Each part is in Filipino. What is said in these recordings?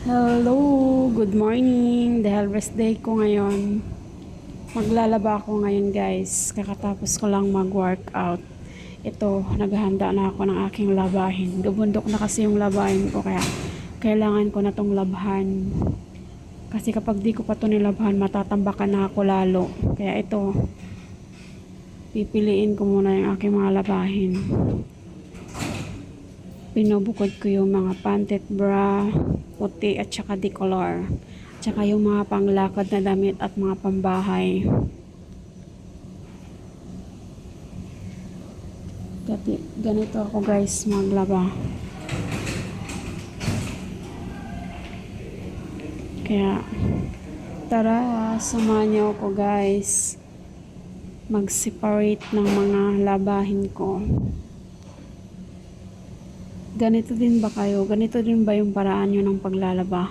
Hello, good morning. Dahil rest day ko ngayon. Maglalaba ako ngayon guys. Kakatapos ko lang mag-workout. Ito, naghahanda na ako ng aking labahin. Gabundok na kasi yung labahin ko kaya kailangan ko na tong labhan. Kasi kapag di ko pa to nilabhan, matatambakan na ako lalo. Kaya ito, pipiliin ko muna yung aking mga labahin. Pinubukod ko yung mga pantit bra, puti at saka decolor. Tsaka yung mga panglakad na damit at mga pambahay. Gati, ganito ako guys maglaba. Kaya, tara, samahan niyo ako guys. Mag-separate ng mga labahin ko. Ganito din ba kayo? Ganito din ba yung paraan nyo ng paglalaba?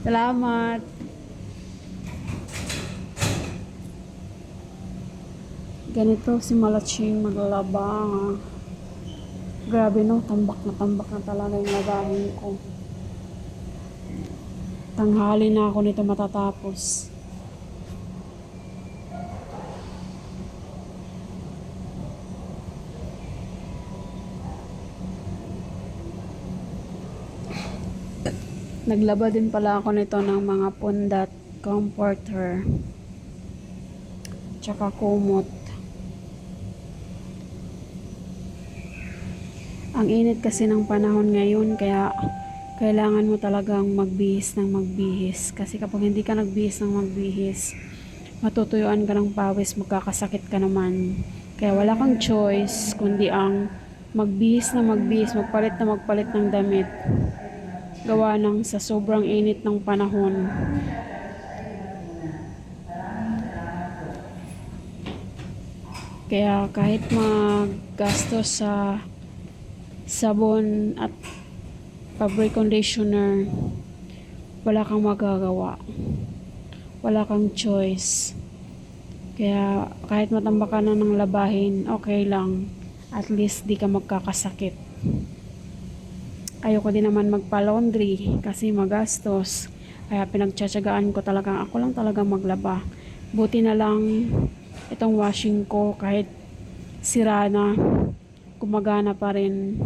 Salamat! Ganito si Malaching maglalaba. Grabe no, tambak na tambak na talaga yung labahin ko. Tanghali na ako nito matatapos. Naglaba din pala ako nito ng mga pundat, comforter, tsaka kumot. Ang init kasi ng panahon ngayon kaya kailangan mo talagang magbihis ng magbihis. Kasi kapag hindi ka nagbihis ng magbihis, matutuyuan ka ng pawis, magkakasakit ka naman. Kaya wala kang choice kundi ang magbihis na magbihis, magpalit na magpalit ng damit gawa ng sa sobrang init ng panahon. Kaya kahit maggastos sa sabon at fabric conditioner, wala kang magagawa. Wala kang choice. Kaya kahit matamba ka na ng labahin, okay lang. At least di ka magkakasakit ayoko din naman magpa-laundry kasi magastos. Kaya pinagtsatsagaan ko talagang ako lang talagang maglaba. Buti na lang itong washing ko kahit sira na, gumagana pa rin.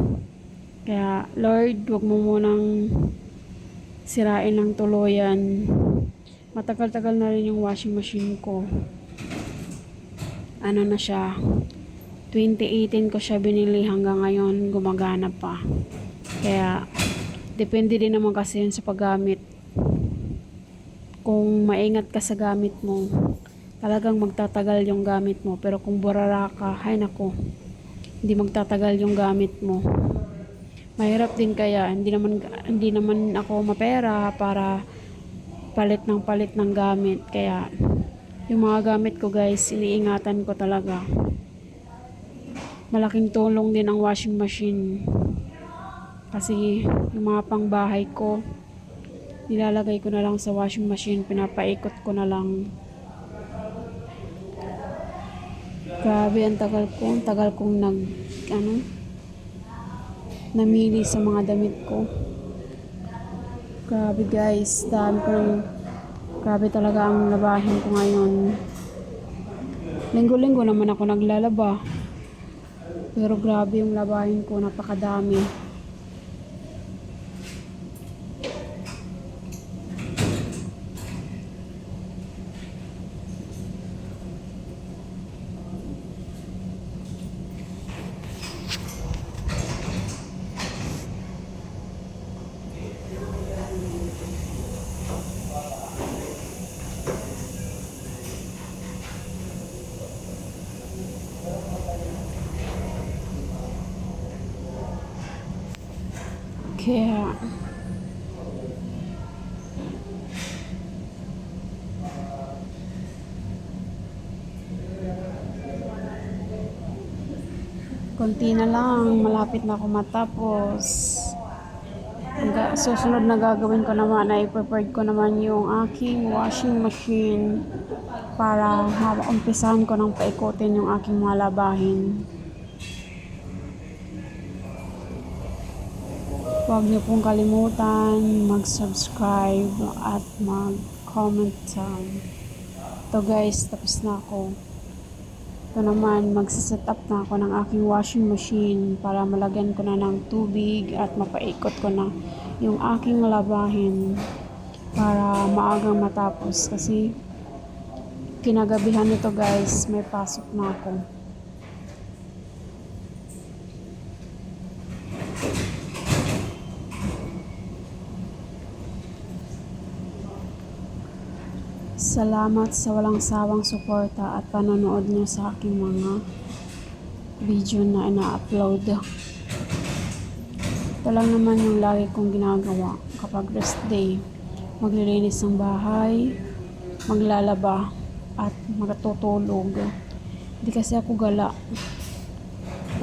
Kaya Lord, wag mo munang sirain ng tuluyan. Matagal-tagal na rin yung washing machine ko. Ano na siya? 2018 ko siya binili hanggang ngayon gumagana pa. Kaya, depende din naman kasi yun sa paggamit. Kung maingat ka sa gamit mo, talagang magtatagal yung gamit mo. Pero kung burara ka, hay nako, hindi magtatagal yung gamit mo. Mahirap din kaya, hindi naman, hindi naman ako mapera para palit ng palit ng gamit. Kaya, yung mga gamit ko guys, iniingatan ko talaga. Malaking tulong din ang washing machine. Kasi yung mga pangbahay ko, nilalagay ko na lang sa washing machine, pinapaikot ko na lang. Grabe, ang tagal ko, ang tagal kong nag, ano, namili sa mga damit ko. Grabe guys, dami ko ng, grabe talaga ang labahin ko ngayon. Linggo-linggo naman ako naglalaba. Pero grabe yung labahin ko, napakadami. Kaya, konti na lang, malapit na ako matapos. Ang ga- susunod na gagawin ko naman ay prepared ko naman yung aking washing machine para maumpisahan ko ng paikutin yung aking mga labahin. Huwag niyo pong kalimutan mag-subscribe at mag-comment down. Ito guys, tapos na ako. Ito naman, magsiset up na ako ng aking washing machine para malagyan ko na ng tubig at mapaikot ko na yung aking labahin para maagang matapos kasi kinagabihan nito guys, may pasok na ako. Salamat sa walang sawang suporta at panonood niyo sa aking mga video na ina-upload. Ito lang naman yung lagi kong ginagawa kapag rest day. Maglilinis ng bahay, maglalaba, at magtutulog. Hindi kasi ako gala.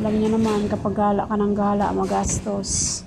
Alam niyo naman, kapag gala ka ng gala, magastos.